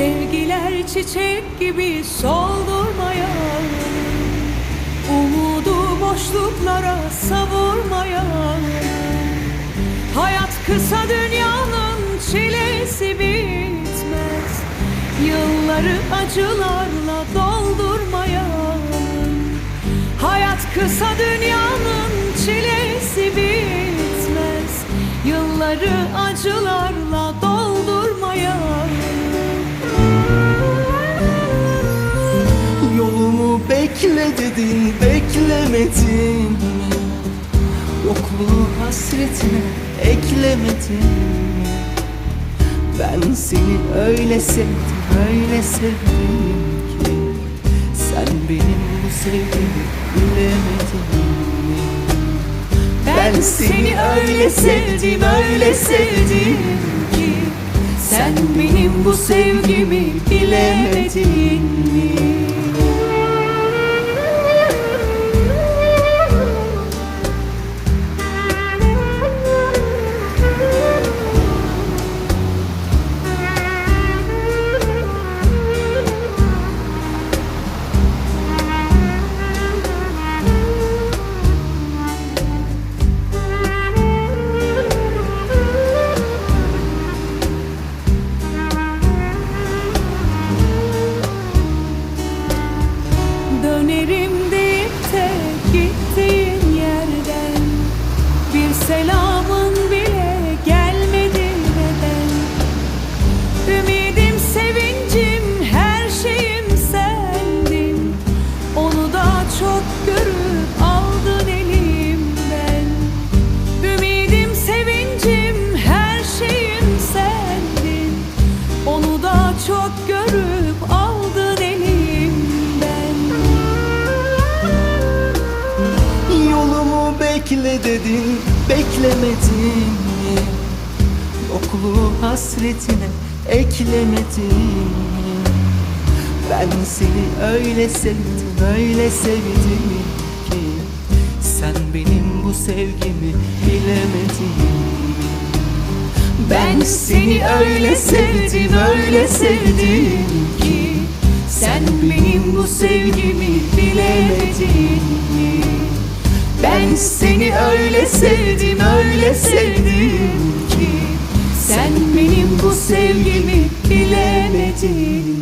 Sevgiler çiçek gibi soldurmaya Umudu boşluklara savurmaya. Hayat kısa dünyanın çilesi bitmez Yılları acılarla doldurmaya. Hayat kısa dünyanın çilesi bitmez Yılları acılarla bekle dedin beklemedin mi? Yokluğu hasretine eklemedin mi? Ben seni öyle sevdim öyle sevdim ki Sen benim bu sevgimi bilemedin mi? Ben seni öyle sevdim öyle sevdim ki Sen benim bu sevgimi bilemedin mi? Bekle dedin beklemedin mi? Yokluğu hasretine eklemedin mi? Ben seni öyle sevdim öyle sevdim ki Sen benim bu sevgimi bilemedin mi? Ben seni öyle sevdim, öyle sevdim ki Sen benim bu sevgimi bilemedin mi? Seni öyle sevdim, öyle sevdim ki Sen benim bu sevgimi bilemedin?